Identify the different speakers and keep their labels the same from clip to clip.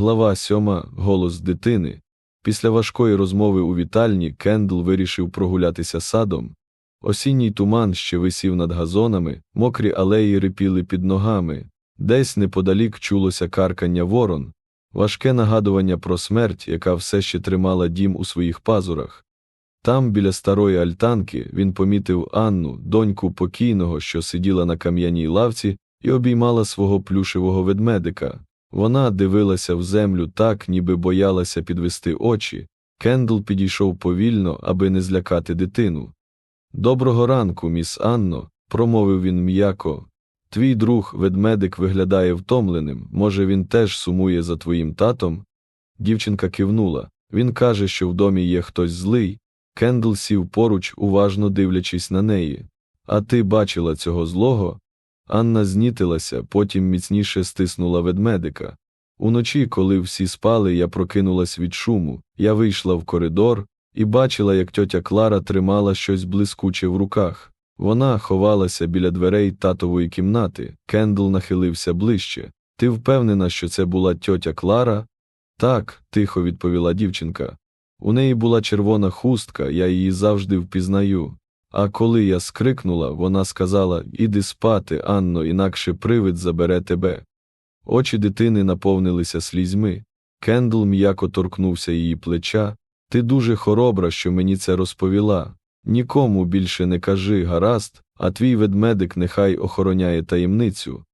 Speaker 1: Глава сьома голос дитини. Після важкої розмови у вітальні Кендл вирішив прогулятися садом. Осінній туман ще висів над газонами, мокрі алеї рипіли під ногами, десь неподалік чулося каркання ворон, важке нагадування про смерть, яка все ще тримала дім у своїх пазурах. Там, біля старої альтанки, він помітив Анну, доньку покійного, що сиділа на кам'яній лавці, і обіймала свого плюшевого ведмедика. Вона дивилася в землю так, ніби боялася підвести очі. Кендл підійшов повільно, аби не злякати дитину. Доброго ранку, міс Анно, промовив він м'яко. Твій друг ведмедик виглядає втомленим. Може, він теж сумує за твоїм татом? Дівчинка кивнула. Він каже, що в домі є хтось злий. Кендл сів поруч, уважно дивлячись на неї. А ти бачила цього злого? Анна знітилася, потім міцніше стиснула ведмедика. Уночі, коли всі спали, я прокинулась від шуму. Я вийшла в коридор і бачила, як тьотя Клара тримала щось блискуче в руках. Вона ховалася біля дверей татової кімнати. Кендл нахилився ближче. Ти впевнена, що це була тьотя Клара? Так, тихо відповіла дівчинка. У неї була червона хустка, я її завжди впізнаю. А коли я скрикнула, вона сказала Іди спати, Анно, інакше привид забере тебе. Очі дитини наповнилися слізьми. Кендл м'яко торкнувся її плеча. Ти дуже хоробра, що мені це розповіла. Нікому більше не кажи, гаразд, а твій ведмедик нехай охороняє таємницю.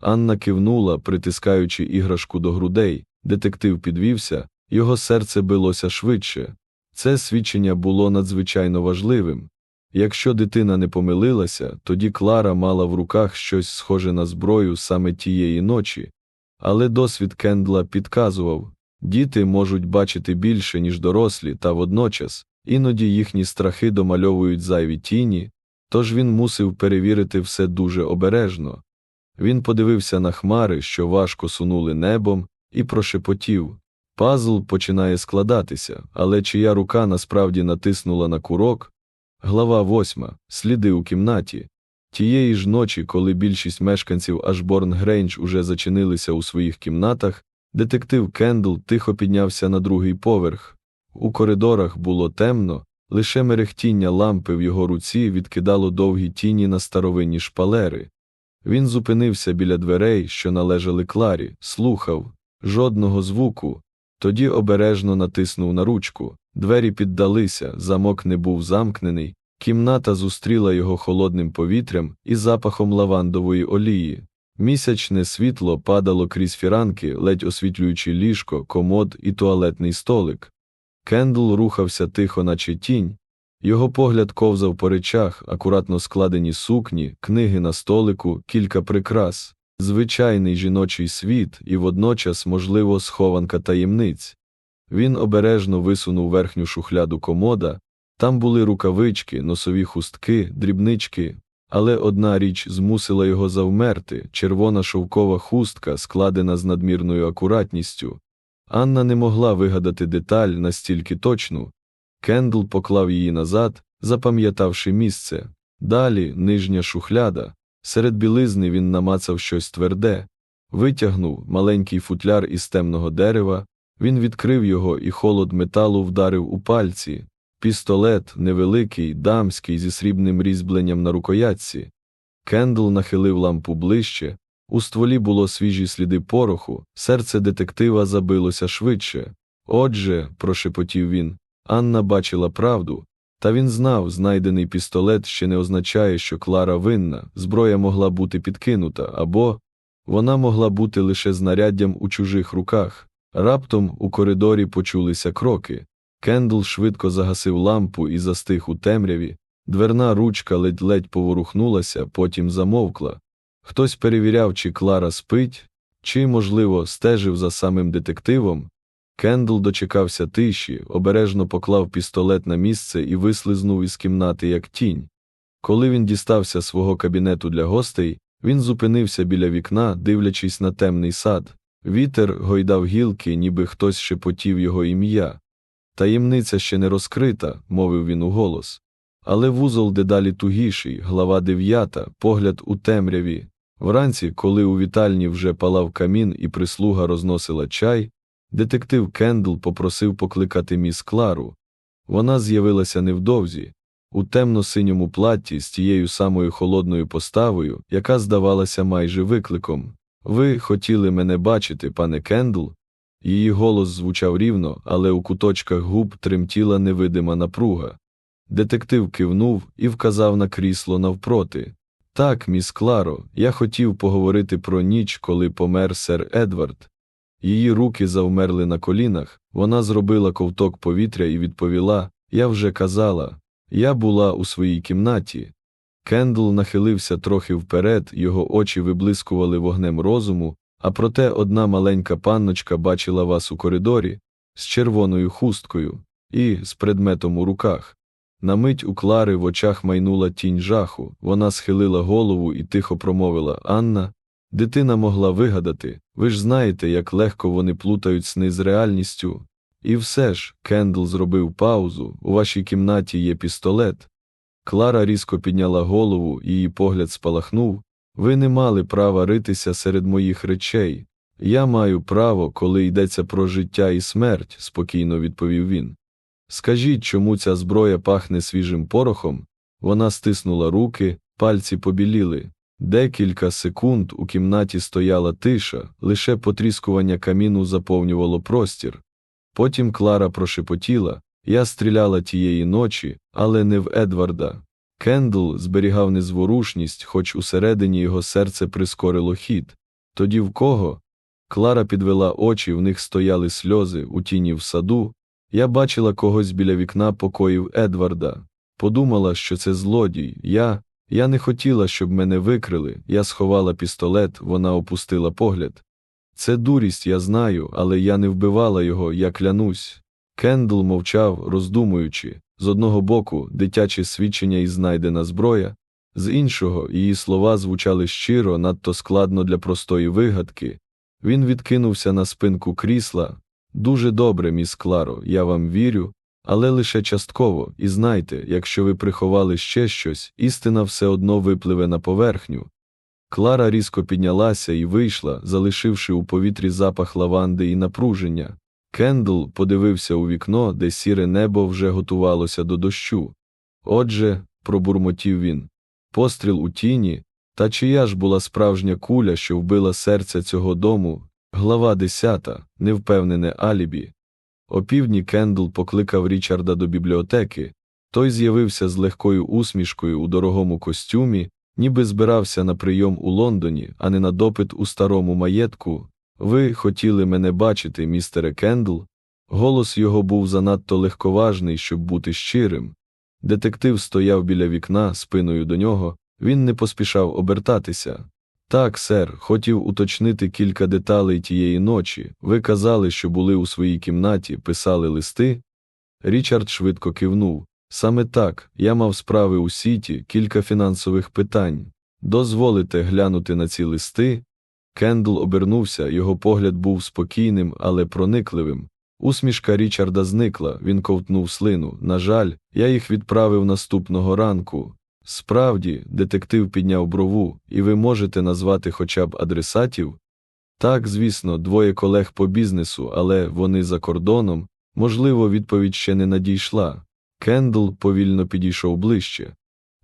Speaker 1: Анна кивнула, притискаючи іграшку до грудей. Детектив підвівся, його серце билося швидше. Це свідчення було надзвичайно важливим. Якщо дитина не помилилася, тоді Клара мала в руках щось схоже на зброю саме тієї ночі, але досвід Кендла підказував діти можуть бачити більше, ніж дорослі, та водночас іноді їхні страхи домальовують зайві тіні, тож він мусив перевірити все дуже обережно. Він подивився на хмари, що важко сунули небом, і прошепотів Пазл починає складатися, але чия рука насправді натиснула на курок. Глава восьма. Сліди у кімнаті. Тієї ж ночі, коли більшість мешканців Ашборн Грейндж уже зачинилися у своїх кімнатах, детектив Кендл тихо піднявся на другий поверх. У коридорах було темно, лише мерехтіння лампи в його руці відкидало довгі тіні на старовинні шпалери. Він зупинився біля дверей, що належали Кларі, слухав жодного звуку, тоді обережно натиснув на ручку. Двері піддалися, замок не був замкнений, кімната зустріла його холодним повітрям і запахом лавандової олії. Місячне світло падало крізь фіранки, ледь освітлюючи ліжко, комод і туалетний столик. Кендл рухався тихо, наче тінь, його погляд ковзав по речах, акуратно складені сукні, книги на столику, кілька прикрас, звичайний жіночий світ і водночас, можливо, схованка таємниць. Він обережно висунув верхню шухляду комода, там були рукавички, носові хустки, дрібнички, але одна річ змусила його завмерти червона шовкова хустка, складена з надмірною акуратністю. Анна не могла вигадати деталь настільки точну. Кендл поклав її назад, запам'ятавши місце. Далі нижня шухляда. Серед білизни він намацав щось тверде, витягнув маленький футляр із темного дерева, він відкрив його, і холод металу вдарив у пальці. Пістолет невеликий, дамський, зі срібним різьбленням на рукоятці. Кендл нахилив лампу ближче. У стволі було свіжі сліди пороху, серце детектива забилося швидше. Отже, прошепотів він, Анна бачила правду, та він знав, знайдений пістолет ще не означає, що Клара винна, зброя могла бути підкинута, або вона могла бути лише знаряддям у чужих руках. Раптом у коридорі почулися кроки. Кендл швидко загасив лампу і застиг у темряві. Дверна ручка ледь-ледь поворухнулася, потім замовкла. Хтось перевіряв, чи Клара спить, чи, можливо, стежив за самим детективом. Кендл дочекався тиші, обережно поклав пістолет на місце і вислизнув із кімнати, як тінь. Коли він дістався свого кабінету для гостей, він зупинився біля вікна, дивлячись на темний сад. Вітер гойдав гілки, ніби хтось шепотів його ім'я. Таємниця ще не розкрита, мовив він уголос. Але вузол дедалі тугіший, глава дев'ята, погляд у темряві. Вранці, коли у вітальні вже палав камін і прислуга розносила чай, Детектив Кендл попросив покликати міс Клару. Вона з'явилася невдовзі, у темно-синьому платті з тією самою холодною поставою, яка здавалася майже викликом. Ви хотіли мене бачити, пане Кендл? Її голос звучав рівно, але у куточках губ тремтіла невидима напруга. Детектив кивнув і вказав на крісло навпроти. Так, міс Кларо, я хотів поговорити про ніч, коли помер сер Едвард. Її руки завмерли на колінах, вона зробила ковток повітря і відповіла Я вже казала, я була у своїй кімнаті. Кендл нахилився трохи вперед, його очі виблискували вогнем розуму, а проте одна маленька панночка бачила вас у коридорі з червоною хусткою і з предметом у руках. На мить у Клари в очах майнула тінь жаху, вона схилила голову і тихо промовила Анна. Дитина могла вигадати, ви ж знаєте, як легко вони плутають сни з реальністю. І все ж, Кендл зробив паузу, у вашій кімнаті є пістолет. Клара різко підняла голову, її погляд спалахнув. Ви не мали права ритися серед моїх речей. Я маю право, коли йдеться про життя і смерть, спокійно відповів він. Скажіть, чому ця зброя пахне свіжим порохом? Вона стиснула руки, пальці побіліли. Декілька секунд у кімнаті стояла тиша, лише потріскування каміну заповнювало простір. Потім Клара прошепотіла Я стріляла тієї ночі, але не в Едварда. Кендл зберігав незворушність, хоч усередині його серце прискорило хід. Тоді в кого? Клара підвела очі, в них стояли сльози у тіні в саду. Я бачила когось біля вікна покоїв Едварда. Подумала, що це злодій. Я. Я не хотіла, щоб мене викрили. Я сховала пістолет, вона опустила погляд. Це дурість, я знаю, але я не вбивала його, я клянусь. Кендл мовчав, роздумуючи з одного боку, дитяче свідчення і знайдена зброя, з іншого, її слова звучали щиро, надто складно для простої вигадки. Він відкинувся на спинку крісла. Дуже добре, міс Кларо, я вам вірю, але лише частково, і знайте, якщо ви приховали ще щось, істина все одно випливе на поверхню. Клара різко піднялася і вийшла, залишивши у повітрі запах лаванди і напруження. Кендл подивився у вікно, де сіре небо вже готувалося до дощу. Отже, пробурмотів він, постріл у тіні, та чия ж була справжня куля, що вбила серце цього дому, глава десята, невпевнене алібі. Опівдні Кендл покликав Річарда до бібліотеки, той з'явився з легкою усмішкою у дорогому костюмі, ніби збирався на прийом у Лондоні, а не на допит у старому маєтку. Ви хотіли мене бачити, містере Кендл? Голос його був занадто легковажний, щоб бути щирим. Детектив стояв біля вікна спиною до нього, він не поспішав обертатися. Так, сер, хотів уточнити кілька деталей тієї ночі. Ви казали, що були у своїй кімнаті, писали листи. Річард швидко кивнув. Саме так, я мав справи у сіті, кілька фінансових питань. Дозволите глянути на ці листи? Кендл обернувся, його погляд був спокійним, але проникливим. Усмішка Річарда зникла, він ковтнув слину. На жаль, я їх відправив наступного ранку. Справді, детектив підняв брову, і ви можете назвати хоча б адресатів? Так, звісно, двоє колег по бізнесу, але вони за кордоном. Можливо, відповідь ще не надійшла. Кендл повільно підійшов ближче.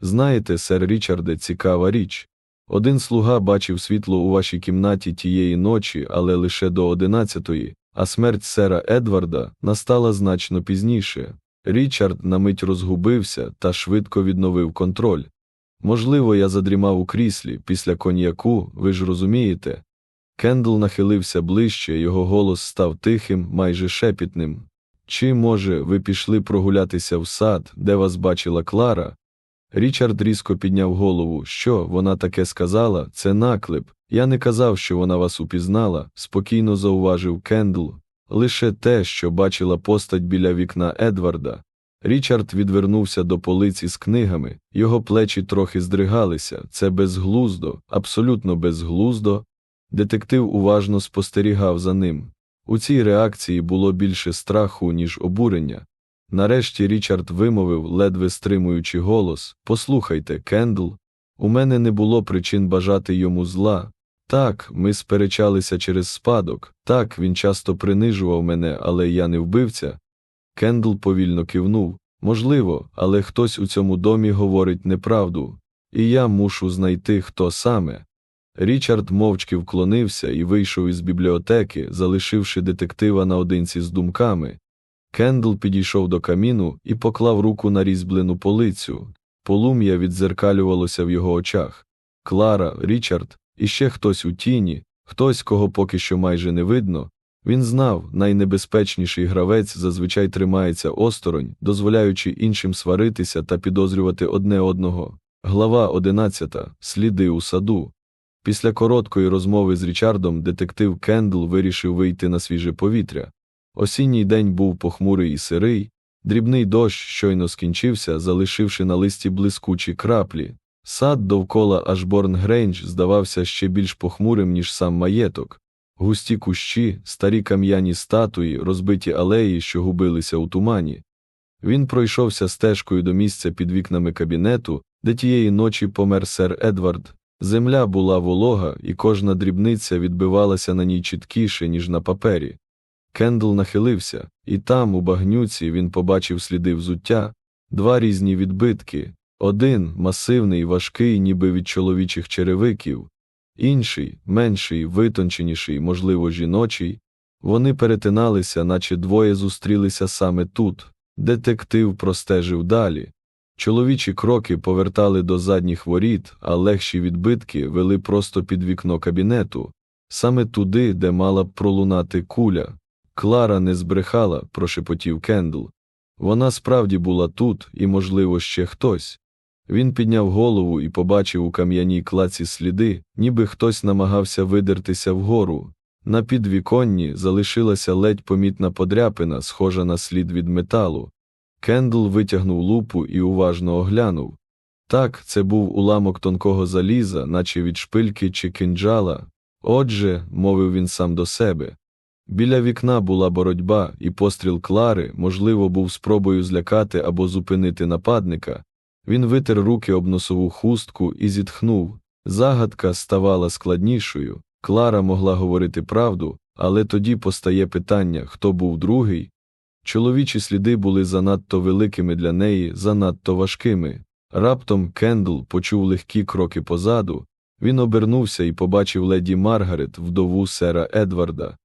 Speaker 1: Знаєте, сер Річарде, цікава річ. Один слуга бачив світло у вашій кімнаті тієї ночі, але лише до одинадцятої, а смерть сера Едварда настала значно пізніше. Річард на мить розгубився та швидко відновив контроль. Можливо, я задрімав у кріслі після коньяку, ви ж розумієте. Кендл нахилився ближче, його голос став тихим, майже шепітним. Чи, може, ви пішли прогулятися в сад, де вас бачила Клара? Річард різко підняв голову. Що вона таке сказала? Це наклеп. Я не казав, що вона вас упізнала, спокійно зауважив Кендл. Лише те, що бачила постать біля вікна Едварда. Річард відвернувся до полиці з книгами, його плечі трохи здригалися. Це безглуздо, абсолютно безглуздо. Детектив уважно спостерігав за ним. У цій реакції було більше страху, ніж обурення. Нарешті Річард вимовив, ледве стримуючи голос Послухайте, Кендл, у мене не було причин бажати йому зла. Так, ми сперечалися через спадок, так, він часто принижував мене, але я не вбивця. Кендл повільно кивнув. Можливо, але хтось у цьому домі говорить неправду, і я мушу знайти, хто саме. Річард мовчки вклонився і вийшов із бібліотеки, залишивши детектива наодинці з думками. Кендл підійшов до каміну і поклав руку на різьблену полицю. Полум'я віддзеркалювалося в його очах. Клара, Річард і ще хтось у тіні, хтось, кого поки що майже не видно. Він знав, найнебезпечніший гравець зазвичай тримається осторонь, дозволяючи іншим сваритися та підозрювати одне одного. Глава 11. Сліди у саду. Після короткої розмови з Річардом детектив Кендл вирішив вийти на свіже повітря. Осінній день був похмурий і сирий, дрібний дощ щойно скінчився, залишивши на листі блискучі краплі. Сад довкола Ашборн Грейндж здавався ще більш похмурим, ніж сам маєток. Густі кущі, старі кам'яні статуї, розбиті алеї, що губилися у тумані. Він пройшовся стежкою до місця під вікнами кабінету, де тієї ночі помер сер Едвард. Земля була волога, і кожна дрібниця відбивалася на ній чіткіше, ніж на папері. Кендл нахилився, і там, у багнюці, він побачив сліди взуття, два різні відбитки один масивний, важкий, ніби від чоловічих черевиків, інший, менший, витонченіший, можливо, жіночий. Вони перетиналися, наче двоє зустрілися саме тут. Детектив простежив далі. Чоловічі кроки повертали до задніх воріт, а легші відбитки вели просто під вікно кабінету, саме туди, де мала б пролунати куля. Клара не збрехала, прошепотів Кендл. Вона справді була тут, і, можливо, ще хтось. Він підняв голову і побачив у кам'яній клаці сліди, ніби хтось намагався видертися вгору. На підвіконні залишилася ледь помітна подряпина, схожа на слід від металу. Кендл витягнув лупу і уважно оглянув. Так, це був уламок тонкого заліза, наче від шпильки чи кинджала. Отже, мовив він сам до себе. Біля вікна була боротьба, і постріл Клари, можливо, був спробою злякати або зупинити нападника. Він витер руки об носову хустку і зітхнув. Загадка ставала складнішою. Клара могла говорити правду, але тоді постає питання, хто був другий. Чоловічі сліди були занадто великими для неї, занадто важкими. Раптом Кендл почув легкі кроки позаду. Він обернувся і побачив леді Маргарет, вдову сера Едварда.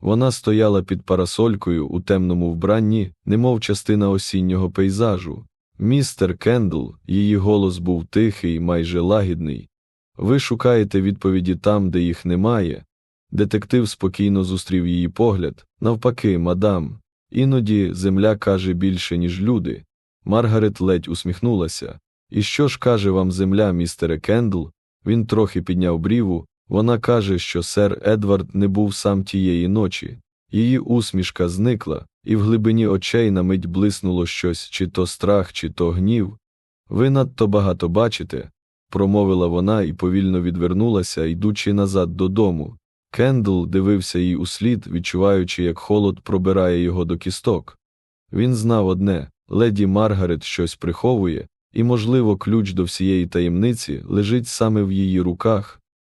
Speaker 1: Вона стояла під парасолькою у темному вбранні, немов частина осіннього пейзажу. Містер Кендл, її голос був тихий, майже лагідний. Ви шукаєте відповіді там, де їх немає. Детектив спокійно зустрів її погляд. Навпаки, мадам. Іноді земля каже більше, ніж люди. Маргарет ледь усміхнулася. І що ж каже вам земля, містере Кендл? Він трохи підняв бріву. Вона каже, що сер Едвард не був сам тієї ночі. Її усмішка зникла, і в глибині очей на мить блиснуло щось, чи то страх, чи то гнів. Ви надто багато бачите, промовила вона і повільно відвернулася, йдучи назад додому. Кендл дивився їй услід, відчуваючи, як холод пробирає його до кісток. Він знав одне леді Маргарет щось приховує, і, можливо, ключ до всієї таємниці лежить саме в її руках.